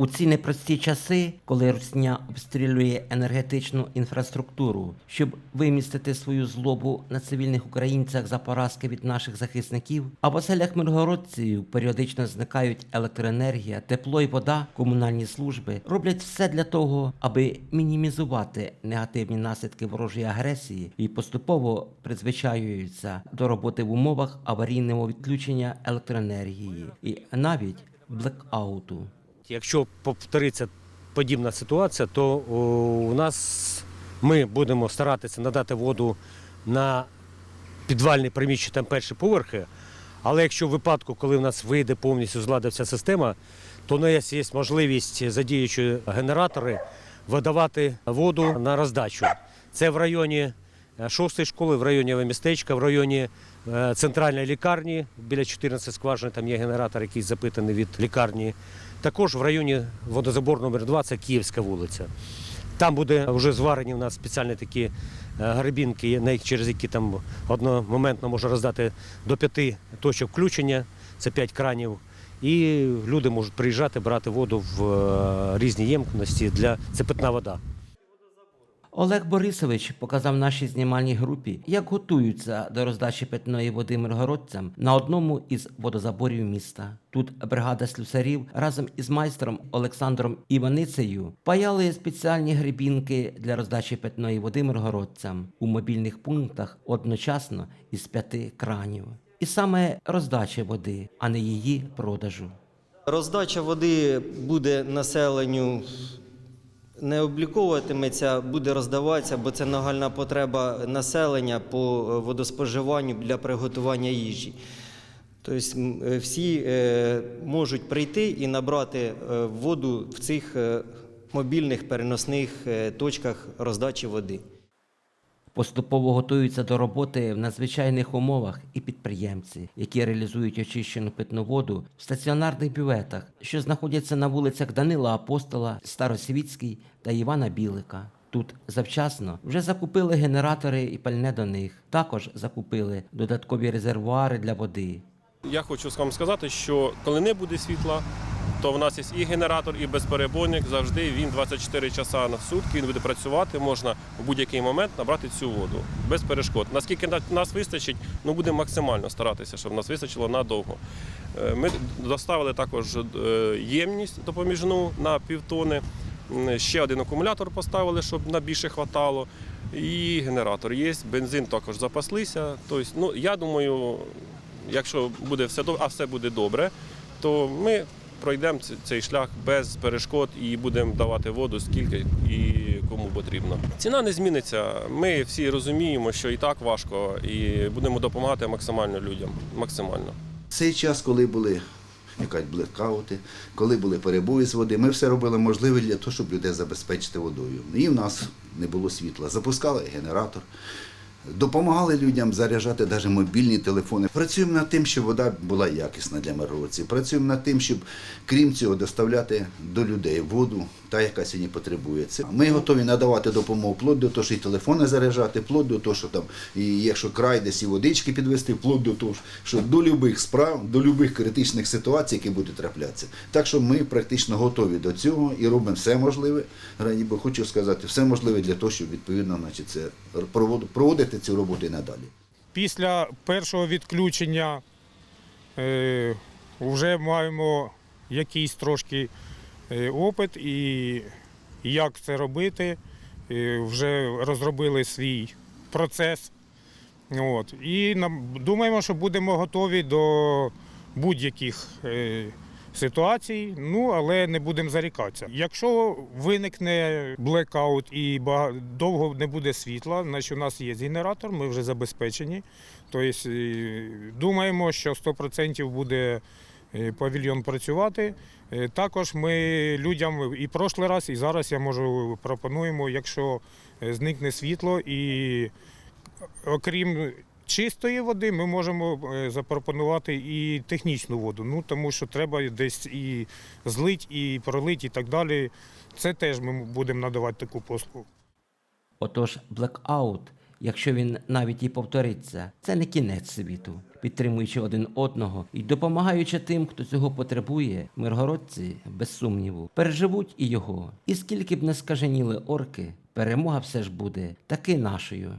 У ці непрості часи, коли Русня обстрілює енергетичну інфраструктуру, щоб вимістити свою злобу на цивільних українцях за поразки від наших захисників, а в оселях миргородців періодично зникають електроенергія, тепло і вода, комунальні служби роблять все для того, аби мінімізувати негативні наслідки ворожої агресії і поступово призвичаюються до роботи в умовах аварійного відключення електроенергії і навіть блекауту. Якщо повториться подібна ситуація, то у нас ми будемо старатися надати воду на підвальні приміщення там перші поверхи. Але якщо в випадку, коли в нас вийде повністю злада вся система, то у нас є можливість, задіючи генератори, видавати воду на роздачу. Це в районі е, шостої школи, в районі містечка, в районі центральної лікарні. Біля 14 скважин там є генератор, який запитаний від лікарні. Також в районі водозабор номер 2 це Київська вулиця. Там буде вже зварені у нас спеціальні такі е, гребінки, на- через які там одномоментно можна роздати до п'яти точок включення, це п'ять кранів. І люди можуть приїжджати, брати воду в е, різні ємкості для це питна вода. Олег Борисович показав нашій знімальній групі, як готуються до роздачі питної води миргородцям на одному із водозаборів міста. Тут бригада слюсарів разом із майстром Олександром Іваницею паяли спеціальні грибінки для роздачі питної води миргородцям у мобільних пунктах одночасно із п'яти кранів. І саме роздача води, а не її продажу. Роздача води буде населенню не обліковуватиметься, буде роздаватися, бо це нагальна потреба населення по е, водоспоживанню для приготування їжі. Тобто е, всі е, можуть прийти і набрати воду в цих мобільних переносних точках роздачі води. Поступово готуються до роботи в надзвичайних умовах і підприємці, які реалізують очищену питну воду в стаціонарних бюветах, що знаходяться на вулицях Данила Апостола, Старосвітській та Івана Білика. Тут завчасно вже закупили генератори і пальне до них. Також закупили додаткові резервуари для води. Я хочу вам сказати, що коли не буде світла, то в нас є і генератор, і безперебойник. Завжди він 24 часа на сутки він буде працювати. Можна в будь-який момент набрати цю воду без перешкод. Наскільки нас вистачить, ну будемо максимально старатися, щоб нас вистачило надовго. Е, Ми доставили також е, ємність допоміжну на півтони. Ще один акумулятор поставили, щоб на більше хватало. І генератор є, бензин також запаслися. Тобто, ну, я думаю, якщо буде все добре, а все буде добре, то ми пройдемо цей шлях без перешкод і будемо давати воду скільки і кому потрібно. Ціна не зміниться. Ми всі розуміємо, що і так важко, і будемо допомагати максимально людям. Максимально. Цей час, коли були якась блекаути, коли були перебої з води, ми все робили можливе для того, щоб людей забезпечити водою. І в нас не було світла. Запускали генератор, допомагали людям заряджати навіть мобільні телефони. Працюємо над тим, щоб вода була якісна для миргородців. Працюємо над тим, щоб крім цього доставляти до людей воду, та яка сьогодні потребується. Ми готові надавати допомогу вплоть до того, що і телефони заряджати, вплоть до того, що там, і якщо край десь і водички підвести, вплоть до того, що до любих справ, до любих критичних ситуацій, які будуть траплятися. Так що ми практично готові до цього і робимо все можливе. Раді би хочу сказати, все можливе для того, щоб відповідно, значить, це провод- проводити цю роботу і надалі. Після першого відключення е, вже маємо якийсь трошки е, опит і як це робити. Е, вже розробили свій процес. От. І думаємо, що будемо готові до будь-яких ситуацій, ну але не будемо зарікатися. Якщо виникне блекаут і довго не буде світла, значить у нас є генератор, ми вже забезпечені. Тобто е, думаємо, що 100% буде е, павільйон працювати. Е, Також ми людям і прошлий раз, і зараз я можу пропонуємо, якщо зникне світло і окрім чистої води, ми можемо е, запропонувати і технічну воду. Ну тому що треба десь і злить, і пролить, і так далі. Це теж ми будемо надавати таку послугу. Отож, блекаут, якщо він навіть і повториться, це не кінець світу. підтримуючи один одного і допомагаючи тим, хто цього потребує, миргородці, без сумніву, переживуть і його. І скільки б не скаженіли орки, перемога все ж буде таки нашою.